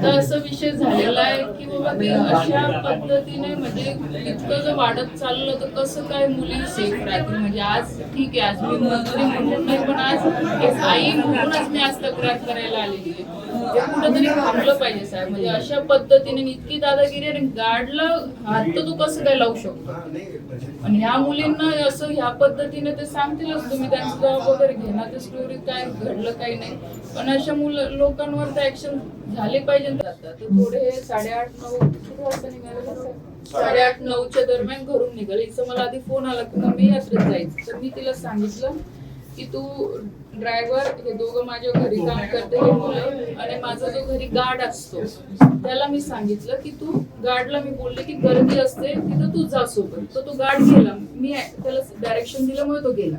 आता असं विषय झालेला आहे की बाबा ते अशा पद्धतीने म्हणजे इतकं जर वाढत चाललं तर कसं काय मुली सेफ राहतील? म्हणजे आज ठीक आहे आज मी मजुरी म्हणून नाही पण आज एक आई म्हणूनच मी आज तक्रार करायला आलेली आहे. हे कुठेतरी थांबलं पाहिजे साहेब. म्हणजे अशा पद्धतीने इतकी दादागिरी आणि गाडला हात तर तू कसं काय लावू शकतो? आणि ह्या मुलींना असं ह्या पद्धतीने ते सांगतीलच तुम्ही त्यांचा जबाब वगैरे घेणार ते स्टोरी काय घडलं काही नाही. पण अशा मुलं लोकांवर तर ऍक्शन झाले पाहिजे आता तर थोडे साडेआठ नऊ किती वाजता निघाले साडेआठ नऊच्या दरम्यान घरून निघाले. हिचं मला आधी फोन आला की मी यात्रेत जायचं. तर मी तिला सांगितलं की तू ड्रायव्हर हे दोघं माझ्या घरी काम करते हे मुलं आणि माझा जो घरी गार्ड असतो त्याला मी सांगितलं की तू गार्डला मी बोलले की गर्दी असते तिथं तू जा सोबत. तर तो गार्ड गेला. मी त्याला डायरेक्शन दिल्यामुळे तो गेला.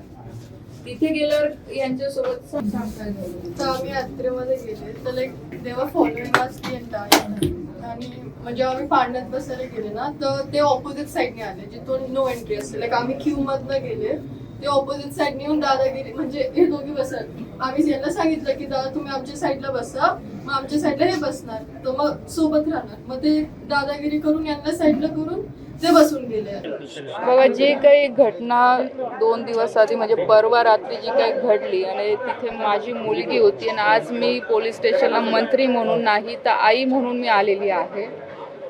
तिथे गेल्यावर यांच्यासोबत सांग सांग काय झालं तर आम्ही यात्रेमध्ये गेले. तर लाईक देवा फॉलोइंग वाज ती आणि म्हणजे आम्ही पाण्यात बसायला गेले ना तर ते ऑपोजिट साईडने आले जिथून नो एंट्री असते. लाईक आम्ही क्यू मधनं गेले. ते ऑपोजिट साईडने येऊन दादागिरी म्हणजे हे दोघी बसत. आम्ही यांना सांगितलं की दादा तुम्ही आमच्या साईडला बसा. मग आमच्या साईडला हे बसणार. तर मग सोबत राहणार. मग ते दादागिरी करून यांना साईडला करून ते बसून गेले. बघा जे काही घटना दोन दिवस आधी म्हणजे परवा रात्री जी काही घडली आणि तिथे माझी मुलगी होती आणि आज मी पोलीस स्टेशनला मंत्री म्हणून नाही तर आई म्हणून मी आलेली आहे.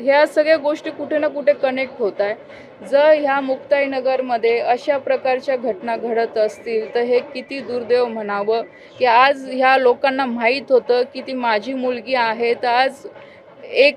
ह्या सगळ्या गोष्टी कुठे ना कुठे कनेक्ट होत आहे. जर ह्या मुक्ताईनगरमध्ये अशा प्रकारच्या घटना घडत असतील तर हे किती दुर्दैव म्हणावं? की आज ह्या लोकांना माहीत होतं की ती माझी मुलगी आहे तर आज एक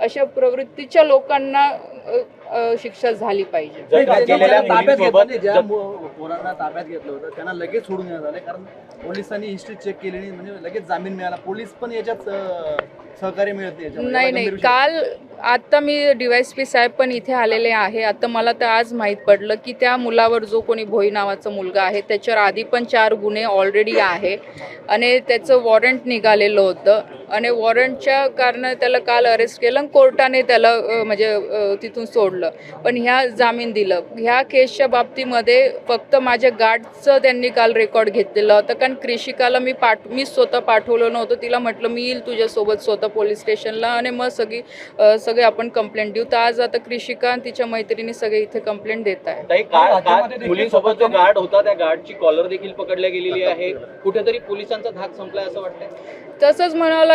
अशा प्रवृत्तीच्या लोकांना शिक्षा झाली पाहिजे. ताब्यात घेतलं होतं त्यांना लगेच सोडून देण्यात आले कारण पोलिसांनी हिस्ट्री चेक केली नाही म्हणजे लगेच जामीन मिळाला. पोलीस पण याच्यात सहकार्य मिळत नाही. नाही. काल आता मी डीवायस पी साहेब पण इथे आलेले आहे. आता मला तर आज माहीत पडलं की त्या मुलावर जो कोणी भोई नावाचा मुलगा आहे त्याच्यावर आधी पण चार गुन्हे ऑलरेडी आहे. आणि त्याचं वॉरंट निघालेलं होतं. आणि वॉरंटच्या कारण त्याला काल अरेस्ट केलं आणि कोर्टाने त्याला म्हणजे तिथून सोडलं. पण ह्या जामीन दिलं. ह्या केसच्या बाबतीमध्ये फक्त माझ्या गार्डचं त्यांनी काल रेकॉर्ड घेतलेलं होतं. कारण कृषिकाला मी पाठ मी स्वतः पाठवलं नव्हतं. तिला म्हटलं मी येईल तुझ्यासोबत स्वतः पोलीस स्टेशनला आणि मग सगळी सगळे आपण कंप्लेंट देऊ. तर आज आता कृषिका आणि तिच्या मैत्रिणी सगळे इथे कंप्लेंट देत आहे मुलींसोबत जो गार्ड होता त्या गार्डची कॉलर देखील पकडल्या गेलेली आहे. कुठेतरी पोलिसांचा धाक संपलाय असं वाटतंय? तसंच म्हणावं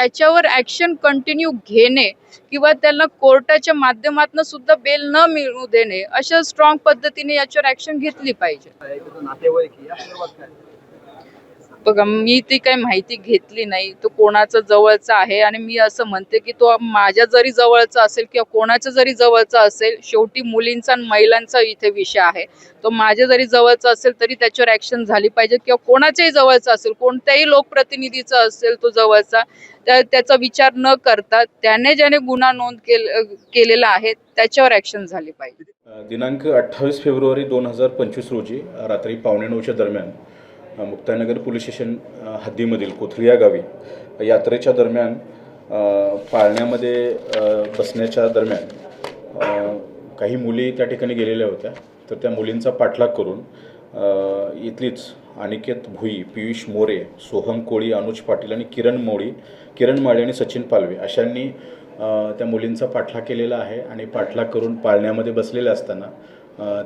त्याच्यावर ऍक्शन कंटिन्यू घेणे किंवा त्यांना कोर्टाच्या माध्यमातून सुद्धा बेल न मिळू देणे अशा स्ट्रॉंग पद्धतीने याच्यावर ऍक्शन घेतली पाहिजे आहे, त्याचं नातेवाईक आहे, या संदर्भात काय बघा मी ती काही माहिती घेतली नाही. तो कोणाचा जवळचा आहे आणि मी असं म्हणते की तो माझ्या जरी जवळचा असेल किंवा कोणाच्या जरी जवळचा असेल शेवटी मुलींचा आणि महिलांचा इथे विषय आहे. तो माझ्या जरी जवळचा असेल तरी त्याच्यावर ऍक्शन झाली पाहिजे किंवा कोणाच्याही जवळचा असेल कोणत्याही लोकप्रतिनिधीचा असेल तो जवळचा त्या त्याचा विचार न करता त्याने ज्याने गुन्हा नोंद केल केलेला आहे त्याच्यावर ऍक्शन झाली पाहिजे. दिनांक अठ्ठावीस फेब्रुवारी दोन हजार पंचवीस रोजी रात्री पावणे नऊच्या दरम्यान मुक्तानगर पोलीस स्टेशन हद्दीमधील कोथळी या गावी यात्रेच्या दरम्यान पाळण्यामध्ये बसण्याच्या दरम्यान काही मुली त्या ठिकाणी गेलेल्या होत्या. तर त्या मुलींचा पाठलाग करून इथलीच अनिकेत भुई पियुष मोरे सोहम कोळी अनुज पाटील आणि किरण मोळी किरण माळे आणि सचिन पालवे अशांनी त्या मुलींचा पाठलाग केलेला आहे आणि पाठलाग करून पाळण्यामध्ये बसलेले असताना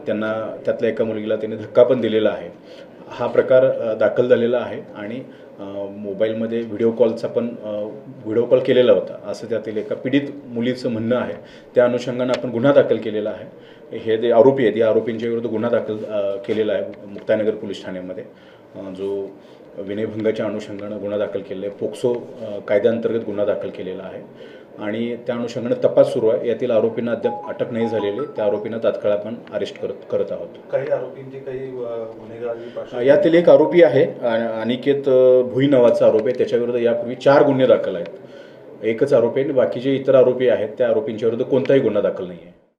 त्यांना त्यातल्या एका मुलगीला त्यांनी धक्का पण दिलेला आहे. हा प्रकार दाखल झालेला आहे आणि मोबाईलमध्ये व्हिडिओ कॉलचा पण व्हिडिओ कॉल केलेला होता. असं त्यातील एका पीडित मुलीचं म्हणणं आहे. त्या अनुषंगानं आपण गुन्हा दाखल केलेला आहे. हे जे आरोपी आहेत या आरोपींच्या विरुद्ध गुन्हा दाखल केलेला आहे मुक्तानगर पोलीस ठाण्यामध्ये. जो विनयभंगाच्या अनुषंगानं गुन्हा दाखल केलेला आहे पोक्सो कायद्याअंतर्गत गुन्हा दाखल केलेला आहे. आणि त्या अनुषंगानं तपास सुरू आहे. यातील आरोपींना अद्याप अटक नाही झालेली. त्या आरोपींना तात्काळ आपण अरेस्ट करत करत आहोत. काही आरोपींची काही गुन्हेगारी यातील एक आरोपी आहे अनिकेत भुई नावाचा आरोपी आहे. त्याच्याविरुद्ध यापूर्वी चार गुन्हे दाखल आहेत. एकच आरोपी आणि बाकीचे इतर आरोपी आहेत त्या आरोपींच्या विरुद्ध कोणताही गुन्हा दाखल नाही आहे